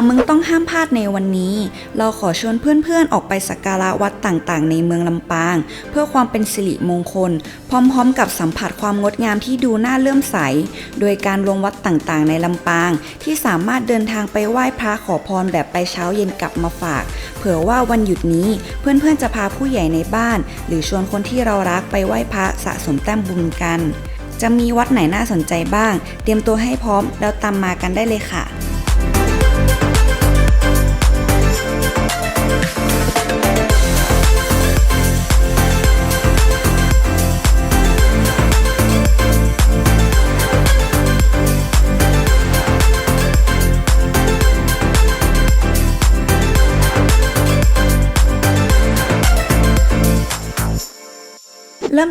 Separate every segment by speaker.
Speaker 1: างเมืองต้องห้ามพลาดในวันนี้ เราขอชวนเพื่อนๆออกไปสักการะวัดต่างๆ ในเมืองลำปาง เพื่อความเป็นสิริมงคล พร้อมๆ กับสัมผัสความงดงามที่ดูน่าเลื่อมใส โดยการลงวัดต่างๆ ในลำปาง ที่สามารถเดินทางไปไหว้พระขอพรแบบไปเช้าเย็นกลับมาฝาก เผื่อว่าวันหยุดนี้เพื่อนๆจะพาผู้ใหญ่ในบ้าน หรือชวนคนที่เรารักไปไหว้พระสะสมแต้มบุญกัน จะมีวัดไหนน่าสนใจบ้าง เตรียมตัวให้พร้อมแล้วตามมากันได้เลยค่ะ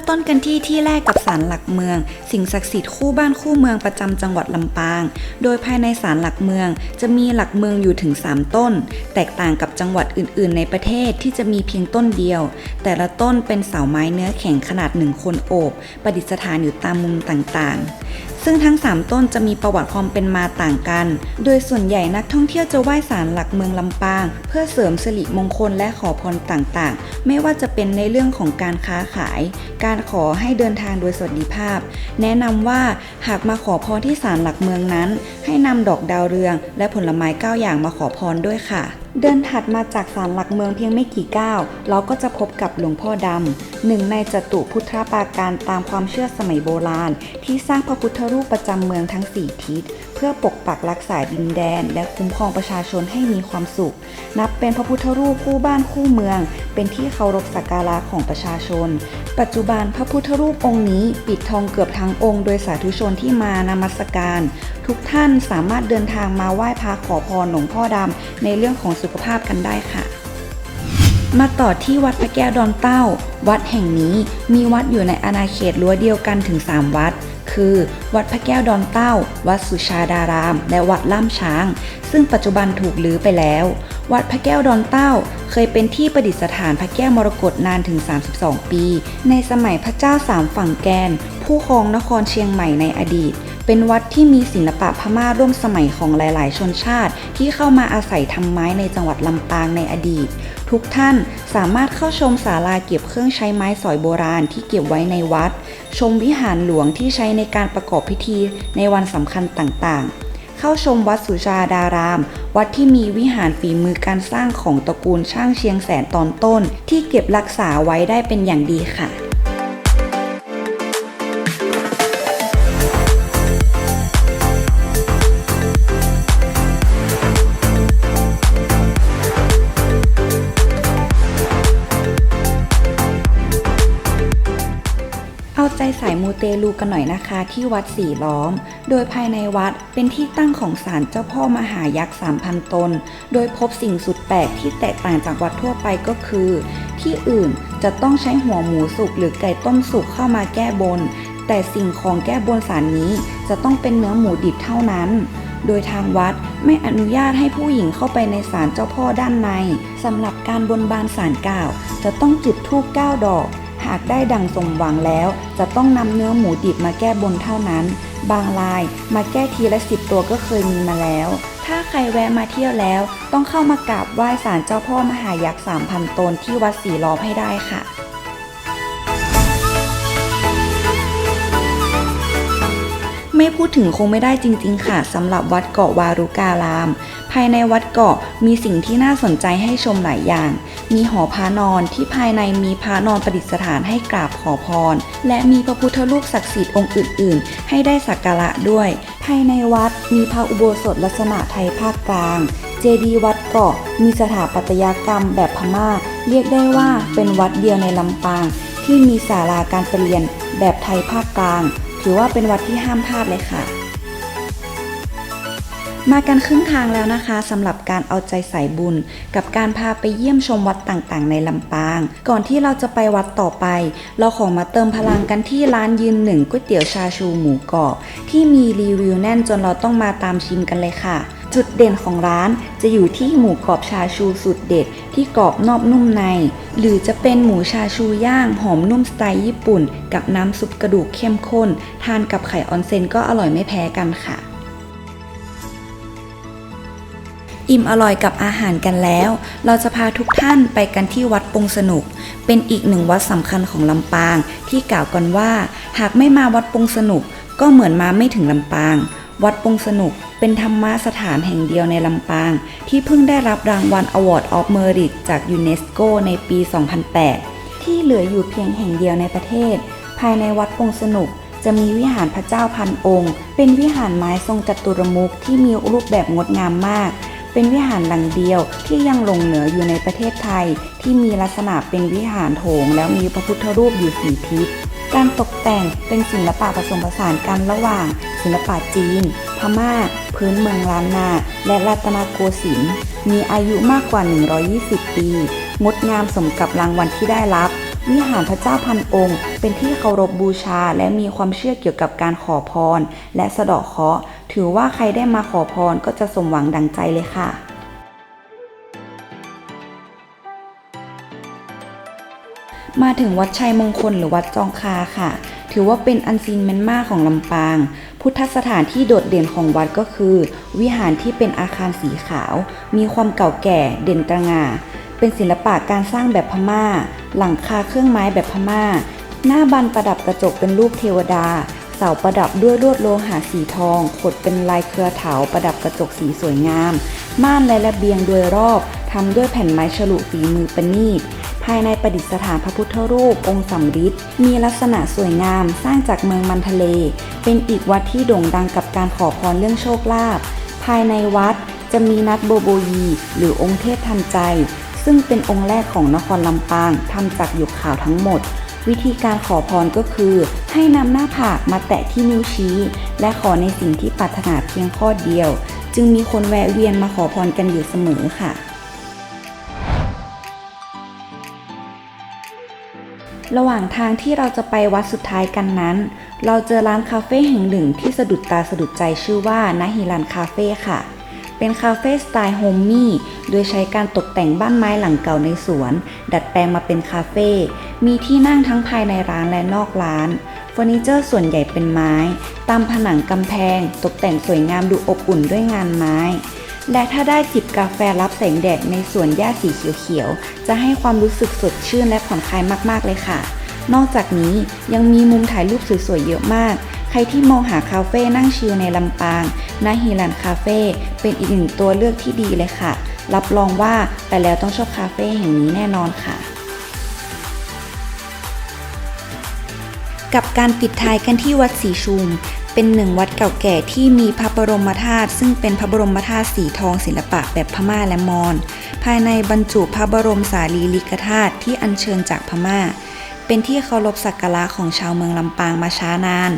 Speaker 1: ต้นกันที่ที่แรกกับศาลหลักเมือง สิ่งศักดิ์สิทธิ์คู่บ้านคู่เมืองประจำจังหวัดลำปาง โดยภายในศาลหลักเมืองจะมีหลักเมืองอยู่ถึง 3 ต้น แตกต่างกับจังหวัดอื่น ๆ ในประเทศที่จะมีเพียงต้นเดียว แต่ละต้นเป็นเสาไม้เนื้อแข็งขนาดหนึ่งคนโอบ ประดิษฐานอยู่ตามมุมต่างๆ ซึ่งทั้ง 3 ต้นจะมีประวัติความเป็นมาต่างกัน โดยส่วนใหญ่นักท่องเที่ยวจะไหว้ศาลหลักเมืองลำปาง เพื่อเสริมสิริมงคลและขอพรต่างๆ ไม่ว่าจะเป็นในเรื่องของการค้าขาย การขอให้เดินทางโดยสวัสดิภาพ แนะนำว่าหากมาขอพรที่ศาลหลักเมืองนั้น ให้นำดอกดาวเรือง และผลไม้เก้าอย่างมาขอพรด้วยค่ะ เดินถัดมาจากศาลหลักเมืองเพียงไม่กี่ก้าวเราก็จะพบกับหลวงพ่อดำหนึ่งในจตุพุทธปาการตามความเชื่อสมัยโบราณ ที่สร้างพระพุทธรูปประจำเมืองทั้ง4ทิศ เพื่อปกปักรักษาดินแดน และคุ้มครองประชาชนให้มีความสุข นับเป็นพระพุทธรูปคู่บ้านคู่เมือง เป็นที่เคารพสักการะของประชาชน ปัจจุบันพระพุทธรูปองค์นี้ปิดทองเกือบทั้งองค์โดยสาธุชนที่มานมัสการ ทุกท่านสามารถเดินทางมาไหว้พระขอพรหลวงพ่อดำในเรื่องของสุขภาพกันได้ค่ะ มาต่อที่วัดพระแก้วดอนเต้า วัดแห่งนี้มีวัดอยู่ในอาณาเขตรั้วเดียวกันถึง 3 วัด คือ วัดพระแก้วดอนเต้า วัดสุชาดาราม และวัดล่ามช้าง ซึ่งปัจจุบันถูกลื้อไปแล้ว วัดพระแก้วดอนเต้า เคยเป็นที่ประดิษฐานพระแก้วมรกตนานถึง 32 ปี ในสมัยพระเจ้าสามฝั่งแกน ผู้ครองนครเชียงใหม่ในอดีต เป็นวัดที่มีศิลปะพม่าร่วมสมัยของหลาย ๆ ชนชาติ ที่เข้ามาอาศัยทำไม้ในจังหวัดลำปางในอดีต ทุกท่านสามารถเข้าชมศาลาเก็บเครื่องใช้ไม้สอยโบราณที่เก็บไว้ในวัด ชมวิหารหลวงที่ใช้ในการประกอบพิธีในวันสำคัญต่าง ๆ เข้าชมวัดสุชาดาราม วัดที่มีวิหารฝีมือการสร้างของตระกูลช่างเชียงแสนตอนต้น ที่เก็บรักษาไว้ได้เป็นอย่างดีค่ะ มูเตลูกันหน่อยนะคะที่วัดสีล้อม โดยภายในวัดเป็นที่ตั้งของศาลเจ้าพ่อมหายักษ์ 3,000 ตน โดยพบสิ่งสุดแปลกที่แตกต่างจากวัดทั่วไปก็คือ ที่อื่นจะต้องใช้หัวหมูสุกหรือไก่ต้มสุกเข้ามาแก้บน แต่สิ่งของแก้บนศาลนี้จะต้องเป็นเนื้อหมูดิบเท่านั้น โดยทางวัดไม่อนุญาตให้ผู้หญิงเข้าไปในศาลเจ้าพ่อด้านในสำหรับการบนบานศาลกล่าว จะต้องจุดธูป9ดอกากได้ดังสมหวังแล้ว จะต้องนำเนื้อหมูดิบมาแก้บนเท่านั้น บางรายมาแก้ทีละสิบตัวก็เคยมีมาแล้ว ถ้าใครแวะมาเที่ยวแล้ว ต้องเข้ามากราบไหว้ศาลเจ้าพ่อมหายักษ์3,000ตนที่วัดสีล้อมให้ได้ค่ะ ไม่พูดถึงคงไม่ได้จริง ๆ ค่ะสำหรับวัดเกาะวารุการาม ภายในวัดเกาะมีสิ่งที่น่าสนใจให้ชมหลายอย่าง มีหอพระนอนที่ภายในมีพระนอนประดิษฐานให้กราบขอพร และมีพระพุทธรูปศักดิ์สิทธิ์องค์อื่น ๆ ให้ได้สักการะด้วย ภายในวัดมีพระอุโบสถลักษณะไทยภาคกลางเจดีย์วัดเกาะมีสถาปัตยกรรมแบบพม่า เรียกได้ว่าเป็นวัดเดียวในลำปาง ที่มีศาลาการประเรียนแบบไทยภาคกลาง ถือว่าเป็นวัดที่ห้ามพลาดเลยค่ะ มากันครึ่งทางแล้วนะคะสำหรับการเอาใจใส่บุญ กับการพาไปเยี่ยมชมวัดต่างๆ ในลำปาง ก่อนที่เราจะไปวัดต่อไป เราขอมาเติมพลังกันที่ร้านยืนหนึ่งก๋วยเตี๋ยวชาชูหมูกรอบที่มีรีวิวแน่นจนเราต้องมาตามชิมกันเลยค่ะ จุดเด่นของร้านจะอยู่ที่หมูกรอบชาชูสุดเด็ดที่กรอบนอกนุ่มใน หรือจะเป็นหมูชาชูย่างหอมนุ่มสไตล์ญี่ปุ่น กับน้ำซุปกระดูกเข้มข้น ทานกับไข่ออนเซนก็อร่อยไม่แพ้กันค่ะ อิ่มอร่อยกับอาหารกันแล้ว เราจะพาทุกท่านไปกันที่วัดปงสนุก เป็นอีกหนึ่งวัดสำคัญของลำปาง ที่กล่าวกันว่า หากไม่มาวัดปงสนุก ก็เหมือนมาไม่ถึงลำปาง วัดปงสนุก เป็นธรรมสถานแห่งเดียวในลำปาง ที่เพิ่งได้รับรางวัล Award of Merit จากยูเนสโกในปี 2008 ที่เหลืออยู่เพียงแห่งเดียวในประเทศ ภายในวัดปงสนุกจะมีวิหารพระเจ้าพันองค์ เป็นวิหารไม้ทรงจัตุรมุขที่มีรูปแบบงดงามมาก เป็นวิหารหลังเดียวที่ยังหลงเหลืออยู่ในประเทศไทย ที่มีลักษณะเป็นวิหารโถง แล้วมีพระพุทธรูปอยู่สีทิศ การตกแต่งเป็นศิลปะผสมผสานกันระหว่าง ศิลปะจีน พม่า พื้นเมืองล้านนา และรัตนโกสินทร์มีอายุมากกว่า 120 ปี งดงามสมกับรางวัลที่ได้รับ วิหารพระเจ้าพันองค์ เป็นที่เคารพบูชาและมีความเชื่อเกี่ยวกับการขอพร และสะเดาะเคราะห์ถือว่าใครได้มาขอพรก็จะสมหวังดังใจเลยค่ะ มาถึงวัดชัยมงคลหรือวัดจองคาค่ะ ถือว่าเป็นอันซีนเมนมาของลำปาง พุทธสถานที่โดดเด่นของวัดก็คือ วิหารที่เป็นอาคารสีขาว มีความเก่าแก่เด่นตระหง่าเป็นศิลปะการสร้างแบบพม่า หลังคาเครื่องไม้แบบพม่า หน้าบันประดับกระจกเป็นรูปเทวดา เสาประดับด้วยลวดโลหะสีทอง ขดเป็นลายเครือเถาประดับกระจกสีสวยงาม ม่านและระเบียงโดยรอบทำด้วยแผ่นไม้ฉลุฝีมือประณีตายในประดิษฐานพระพุทธรูปองค์สำริดมีลักษณะสวยงามสร้างจากเมืองมันทะเล เป็นอีกวัดที่โด่งดังกับการขอพรเรื่องโชคลาภภายในวัดจะมีนัดโบโบยี หรือองค์เทพทันใจ ซึ่งเป็นองค์แรกของนครลำปางทำจากหยกขาวทั้งหมด วิธีการขอพรก็คือ ให้นำหน้าผากมาแตะที่นิ้วชี้ และขอในสิ่งที่ปรารถนาเพียงข้อเดียว จึงมีคนแวะเวียนมาขอพรกันอยู่เสมอค่ะ ระหว่างทางที่เราจะไปวัดสุดท้ายกันนั้น เราเจอร้านคาเฟ่แห่งหนึ่งที่สะดุดตาสะดุดใจชื่อว่านาฮิรันคาเฟ่ค่ะ เป็นคาเฟ่สไตล์โฮมมี่โดยใช้การตกแต่งบ้านไม้หลังเก่าในสวน ดัดแปลงมาเป็นคาเฟ่มีที่นั่งทั้งภายในร้านและนอกร้านเฟอร์นิเจอร์ส่วนใหญ่เป็นไม้ ตามผนังกำแพง ตกแต่งสวยงามดูอบอุ่นด้วยงานไม้ และถ้าได้จิบกาแฟรับแสงแดดในสวนหญ้าสีเขียวๆ จะให้ความรู้สึกสดชื่นและผ่อนคลายมากๆเลยค่ะ นอกจากนี้ยังมีมุมถ่ายรูปสวยๆเยอะมาก ใครที่มองหาคาเฟ่นั่งชิลในลำปางนาฮีรันคาเฟ่เป็นอีกหนึ่งตัวเลือกที่ดีเลยค่ะ รับรองว่าไปแล้วต้องชอบคาเฟ่แห่งนี้แน่นอนค่ะกับการปิดท้ายกันที่วัดศรีชุม เป็นหนึ่งวัดเก่าแก่ที่มีพระบรมธาตุซึ่งเป็นพระบรมธาตุสีทองศิลปะแบบพม่าและมอญภายในบรรจุพระบรมสารีริกธาตุที่อัญเชิญจากพม่า เป็นที่เคารพสักการะของชาวเมืองลำปางมาช้านาน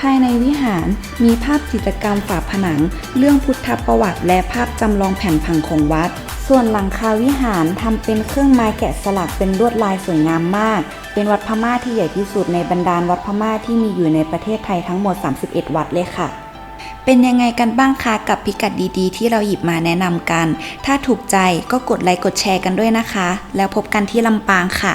Speaker 1: ภายในวิหารมีภาพจิตรกรรมฝาผนัง เรื่องพุทธประวัติและภาพจำลองแผ่นผังของวัด ส่วนหลังคาวิหารทำเป็นเครื่องไม้แกะสลักเป็นลวดลายสวยงามมาก เป็นวัดพม่าที่ใหญ่ที่สุดในบรรดาวัดพม่าที่มีอยู่ในประเทศไทยทั้งหมด 31 วัดเลยค่ะ เป็นยังไงกันบ้างคะกับพิกัดดีๆ ที่เราหยิบมาแนะนำกัน ถ้าถูกใจก็กดไลค์กดแชร์กันด้วยนะคะ แล้วพบกันที่ลำปางค่ะ